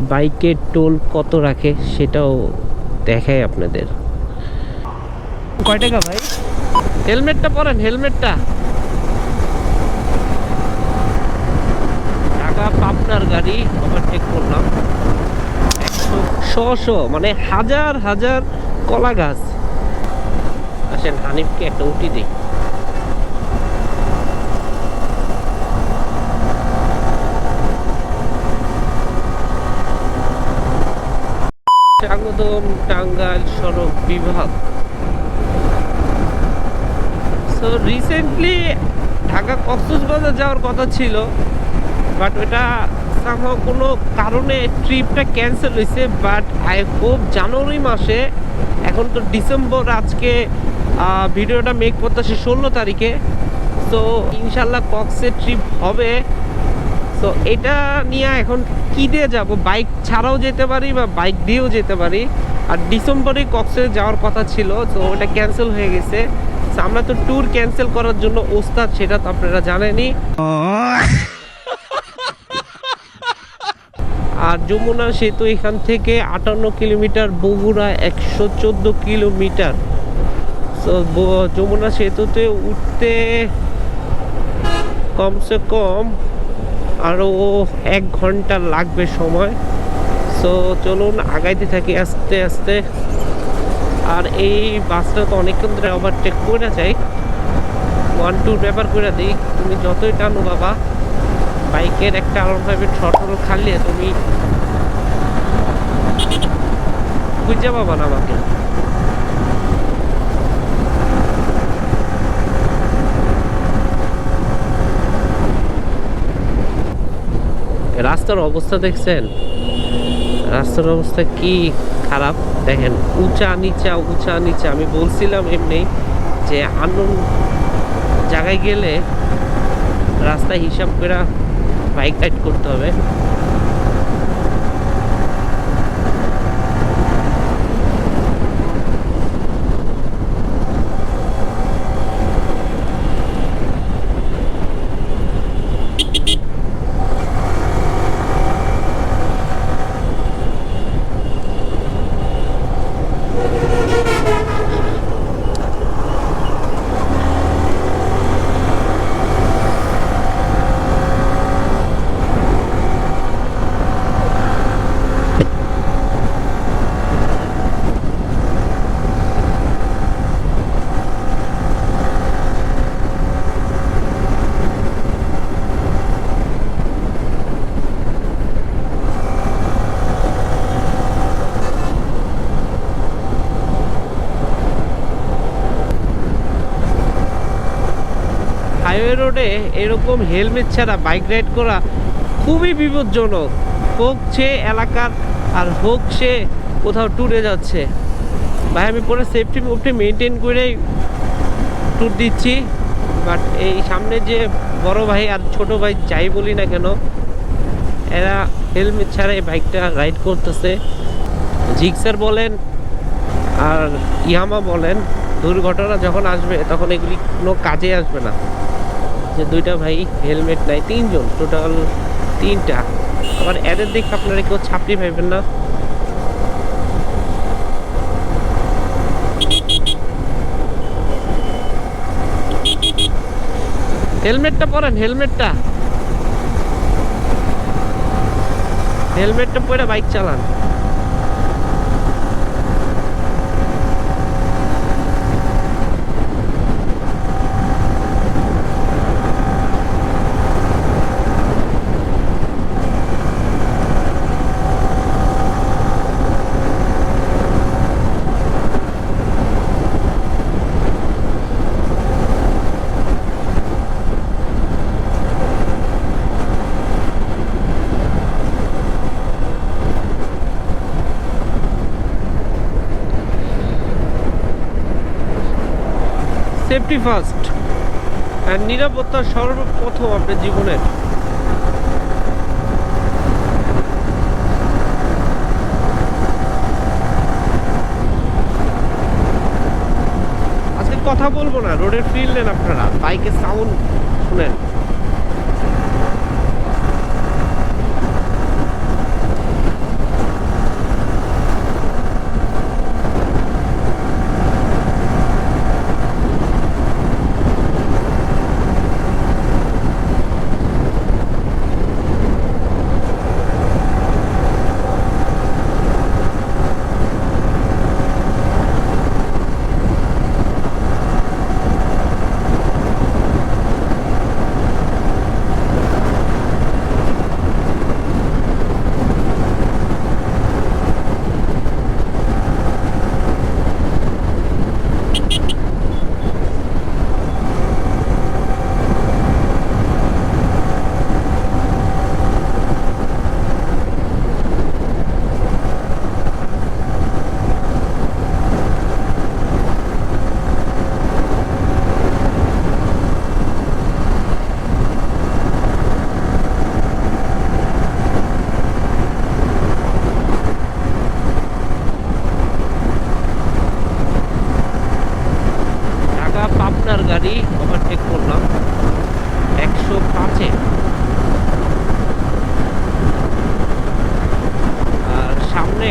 বাইকের টোল কত রাখে সেটাও দেখায় আপনাদের। কয় টাকা ভাই? হেলমেটটা পরেন হেলমেটটা। ঢাকা পাবনার গাড়ি ওভারটেক করলাম। একশো শশো মানে হাজার হাজার কলা গাছ। আসেন হানিফকে একটা উঠি দিই। স্বাগতম টাঙ্গাইল সড়ক বিভাগ। সো রিসেন্টলি ঢাকা কক্সবাজার যাওয়ার কথা ছিল বাট ওটা সামহাও কোনো কারণে ট্রিপটা ক্যান্সেল হয়েছে বাট আই হোপ জানুয়ারি মাসে, এখন তো ডিসেম্বর আজকে ভিডিওটা মেক করতেছে ষোলো তারিখে। তো ইনশাল্লাহ কক্সের ট্রিপ হবে। তো এটা নিয়ে এখন কি দিয়ে যাব? বাইক ছাড়াও যেতে পারি বা বাইক দিয়েও যেতে পারি। আর ডিসেম্বরে কক্সে যাওয়ার কথা ছিল, তো ওটা ক্যান্সেল হয়ে গেছে। আমরা তো ট্যুর ক্যান্সেল করার জন্য ওস্তাদ, সেটা তো আপনারা জানেনই। আর যমুনা সেতু এখান থেকে আটান্ন কিলোমিটার, বগুড়া একশো চোদ্দ কিলোমিটার। তো যমুনা সেতুতে উঠতে কমসে কম আরও এক ঘণ্টা লাগবে সময়। সো চলুন আগাইতে থাকি আস্তে আস্তে। আর এই বাসটা তো অনেকক্ষণ ধরে ওভারটেক করে যাই ওয়ান টুর ব্যাপার করে দিই। তুমি যতই টানো বাবা, বাইকের একটা আলাদা ফাইভের শর্টল খালিয়ে তুমি বুঝে পাবা না আমাকে। রাস্তার অবস্থা দেখছেন? রাস্তার অবস্থা কি খারাপ? দেখেন, উঁচা, নিচা উঁচা, নিচা। আমি বলছিলাম এমনি যে আনন্দ জায়গায় গেলে রাস্তা হিসাব করে বাইক রাইড করতে হবে হাইওয়ে রোডে এরকম হেলমেট ছাড়া বাইক রাইড করা খুবই বিপজ্জনক। হোক সে এলাকার আর হোক সে কোথাও ট্যুরে যাচ্ছে। ভাই, আমি পুরো সেফটি মুফটি মেনটেন করেই ট্যুর দিচ্ছি। বাট এই সামনে যে বড় ভাই আর ছোট ভাই যাই বলি না কেন, এরা হেলমেট ছাড়া এই বাইকটা রাইড করতেছে। জিক্সার বলেন আর ইয়ামা বলেন, দুর্ঘটনা যখন আসবে তখন এগুলি কোনো কাজে আসবে না। যে দুইটা ভাই হেলমেট নাই, তিনজন টোটাল তিনটা। আবার এদের দিক আপনারা কেউ ছাপড়ি ভাইবেন না। হেলমেটটা পরেন হেলমেটটা হেলমেটটা পরে বাইক চালান। সেফটি ফার্স্ট আর নিরাপত্তা সর্বপ্রথম আপনার জীবনের। আজকে কথা বলব না, রোডের ফিল নেন আপনারা, বাইকের সাউন্ড শুনেন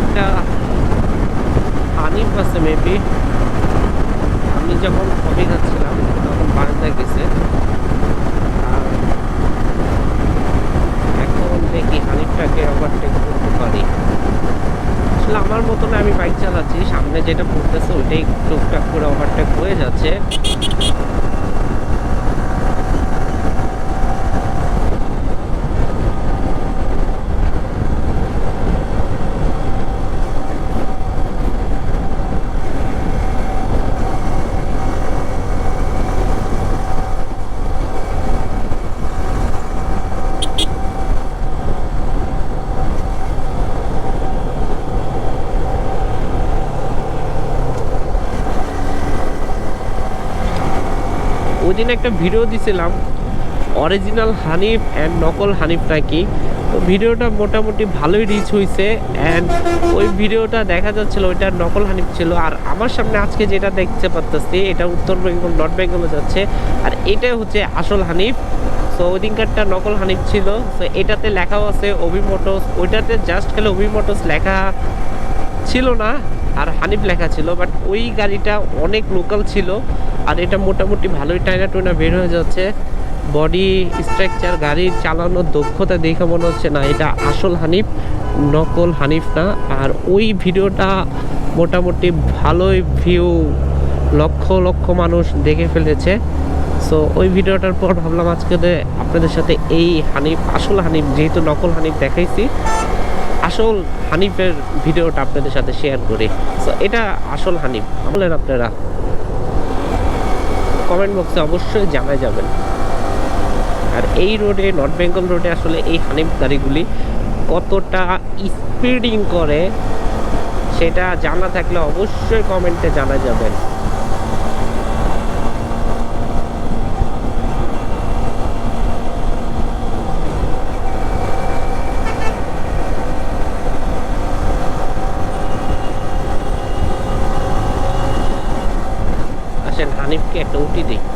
একটা হানিফ আছে মেবি আমি যখন কফি খাচ্ছিলাম তখন বারান্দায় গেছে। আর এখন দেখি হানিফটাকে ওভারটেক করতে পারি। আসলে আমার মতন আমি বাইক চালাচ্ছি, সামনে যেটা পড়তেছে ওইটাই টুকটাক করে ওভারটেক হয়ে যাচ্ছে। ওই দিন একটা ভিডিও দিছিলাম অরিজিনাল হানিফ অ্যান্ড নকল হানিফ নাকি তো ভিডিওটা মোটামুটি ভালোই রিচ হয়েছে অ্যান্ড ওই ভিডিওটা দেখা যাচ্ছিল ওইটা নকল হানিফ ছিল। আর আমার সামনে আজকে যেটা দেখতে পারতেছি, এটা উত্তর বেঙ্গল, নর্থ বেঙ্গলে যাচ্ছে। আর এটাই হচ্ছে আসল হানিফ সো ওই দিনকারটা নকল হানিফ ছিল। তো এটাতে লেখাও আছে অভি মোটরস ওইটাতে জাস্ট খালি অভি মোটরস লেখা ছিল না, আর হানিফ লেখা ছিল। বাট ওই গাড়িটা অনেক লোকাল ছিল। আর এটা মোটামুটি ভালোই টাইনা টুইনা বের হয়ে যাচ্ছে। বডি স্ট্রাকচার গাড়ির চালানোর দক্ষতা দেখে মনে হচ্ছে না, এটা আসল হানিফ, নকল হানিফ না। আর ওই ভিডিওটা মোটামুটি ভালোই ভিউ লক্ষ লক্ষ মানুষ দেখে ফেলেছে। সো ওই ভিডিওটার পর ভাবলাম আজকে আপনাদের সাথে এই হানিফ, আসল হানিফ, যেহেতু নকল হানিফ দেখাইছি, আসল হানিফের ভিডিওটা আপনাদের সাথে শেয়ার করি। সো এটা আসল হানিফ। বলেন আপনারা। কমেন্ট বক্সে অবশ্যই জানা যাবেন। আর এই রোডে, নর্থ বেঙ্গল রোডে আসলে এই হানিফ গাড়িগুলি কতটা স্পিডিং করে, সেটা জানা থাকলে অবশ্যই কমেন্টে জানা যাবেন আসেন হানিফকে একটা উঠি দিই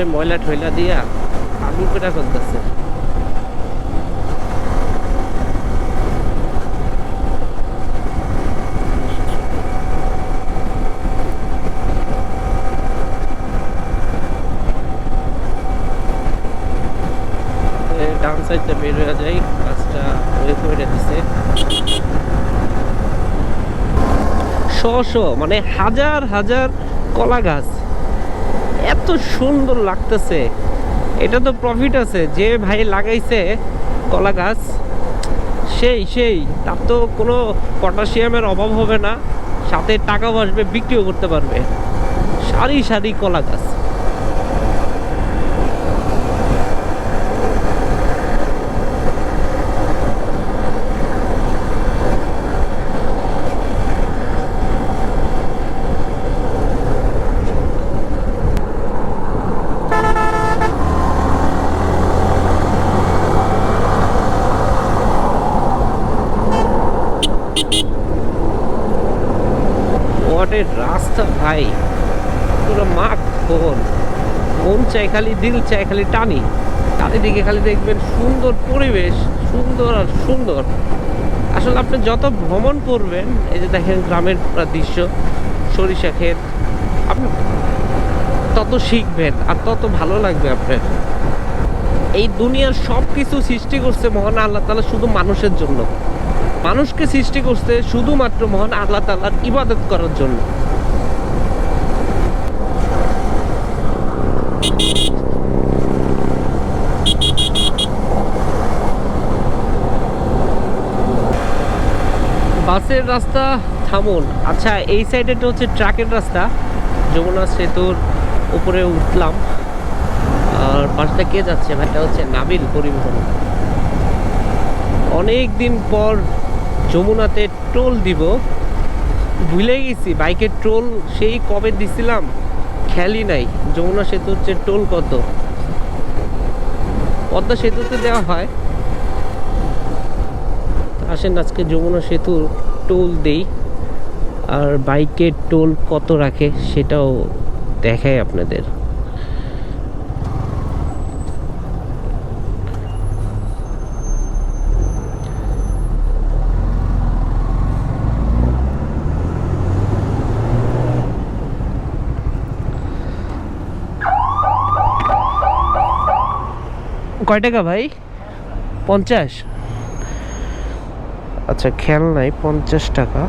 আমারে ময়লা ঠয়লা দিয়া আমি কোটা করতেছে। ডান সাইডটা বের হয়ে যায়, কাজটা ওয়ে করে দিছে। শ মানে হাজার হাজার কলা গাছ। এত সুন্দর লাগতেছে। এটা তো প্রফিট আছে। যে ভাই লাগাইছে কলা গাছ, সেই সেই। তার তো কোনো পটাশিয়ামের অভাব হবে না। সাথে টাকা আসবে, বিক্রিও করতে পারবে। সারি সারি কলা গাছ ওয়াটের রাস্তা ভাই পুরো মাঠ ফোন মন চাই খালি, দিল চাই খালি টানি। চারিদিকে খালি দেখবেন সুন্দর পরিবেশ, সুন্দর আর সুন্দর। আসলে আপনি যত ভ্রমণ করবেন, এই যে দেখেন গ্রামের দৃশ্য, সরিষা ক্ষেত, আপনি তত শিখবেন আর তত ভালো লাগবে আপনার। এই দুনিয়ার সব কিছু সৃষ্টি করছে মহান আল্লাহ তালা শুধু মানুষের জন্য। মানুষকে সৃষ্টি করছে শুধুমাত্র মহান আল্লাহ তালার ইবাদত করার জন্য। বাসের রাস্তা, থামুন। আচ্ছা এই সাইডেটা হচ্ছে ট্রাকের রাস্তা। যমুনা সেতুর উপরে উঠলাম। আর পাশটা কে যাচ্ছে? ভাইটা হচ্ছে নাবিল পরিবহন। অনেক দিন পর যমুনাতে টোল দিব। ভুলে গেছি, বাইকের টোল সেই কবে দিছিলাম? খেয়ালই নাই, যমুনা সেতু হচ্ছে টোল কত? পদ্মা সেতুতে দেওয়া হয়। আসেন, আজকে যমুনা সেতুর টোল দেই। আর বাইকের টোল কত রাখে সেটাও দেখাই আপনাদের। কয় টাকা ভাই? পঞ্চাশ? আচ্ছা খেয়াল নাই পঞ্চাশ টাকা।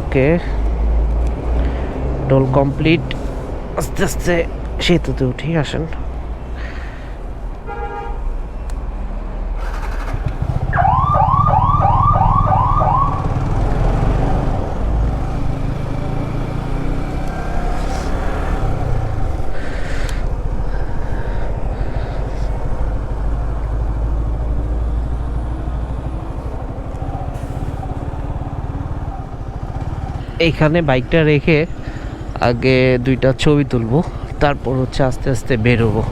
ওকে। ডোল কমপ্লিট। আস্তে আস্তে সেতুতে উঠি আসেন। এইখানে বাইকটা রেখে আগে দুইটা ছবি তুলবো তারপর হচ্ছে আস্তে আস্তে বেরোবো।